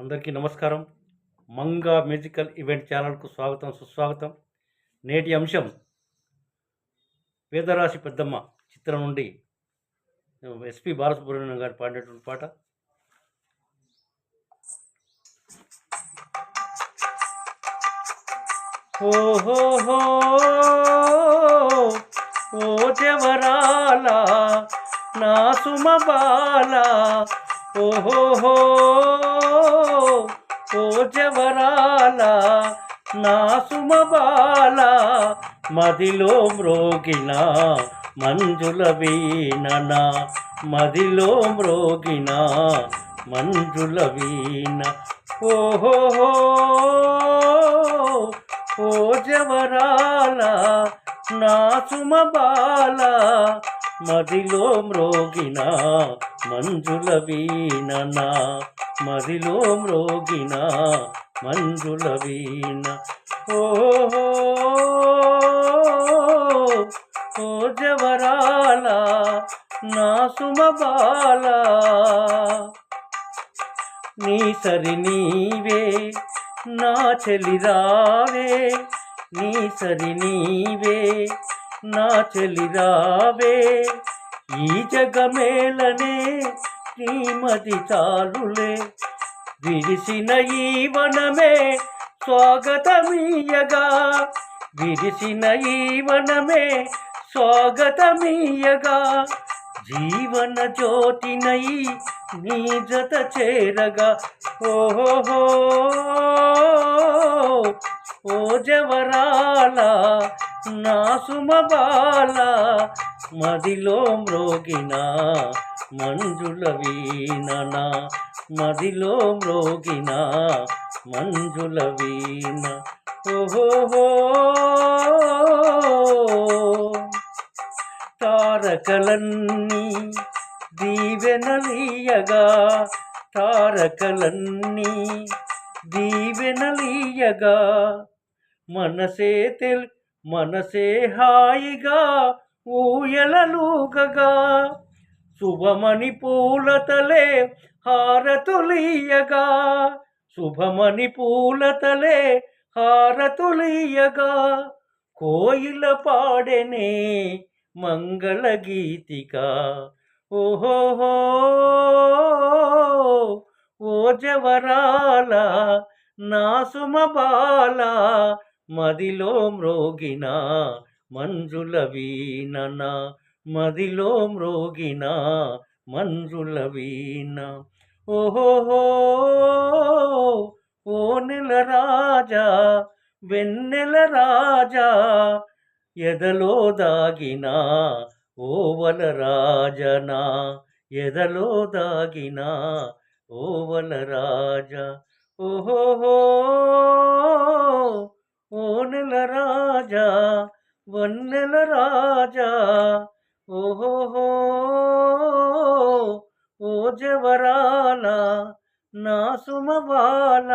అందరికీ నమస్కారం. Manga musical event ఛానల్కు స్వాగతం సుస్వాగతం. నేటి అంశం వేదరాశి పెద్దమ్మ చిత్రం నుండి ఎస్పి బాలసుబ్రహ్మణ్యం గారు పాడినటువంటి పాట. ఓహో ఓ జవరాల నా సుమబాల ఓహోహో ఓ జవరాల నా సుమబాల మదిలో మ్రోగిన మంజుల వీణన మదిలో మ్రోగిన మంజుల వీణ. ఓహోహో ఓ జవరాల నా సుమబాల మదిలో మ్రోగిన మంజుల వీణన. మదిలో మ్రోగిన మంజుల వీణ. ఓహో ఓ జవరాల నా సుమబాల. నీ సరి నీవే నా చెలిరావే. నీ సరి నీవే నా చెలిరావే ఈ జగమేలనే శ్రీమతి చాలులే. విరిసిన ఈ వనమే స్వాగతమీయగా. విరిసిన ఈ వనమే స్వాగతమీయగా. జీవన జ్యోతినై నీ జత చేరగా. ఓహో ఓ జవరాలా! నా సుమబాల మదిలో మ్రోగిన మంజుల వీణ మదిలో మ్రోగిన మంజుల వీణ. ఓహో తారకలన్నీ దీవెనలీయగా. తారకలన్నీ దీవెనలీయగా. మనసే తెల్ మనసే హాయిగా ఊయలలుగగా శుభమణి పూలతలే హారతులీయగా శుభమణి పూలతలే హారతులీయగా కోయిల పాడెనే మంగళ గీతిక ఓహోహో ఓ జవరాల నా సుమబాల మదిలో మ్రోగిన మంజుల వీణన? మదిలో మ్రోగిన మంజుల వీణ? ఓహోహో ఓ నెల రాజా వెన్నెల రాజా ఎదలో దాగిన? ఓవల రాజనా ఎదలో దాగిన? ఓవల రాజా? ఓహో ఓ నెల రాజా వన్నెల రాజా ఓహో ఓ జవరాల నా సుమవాల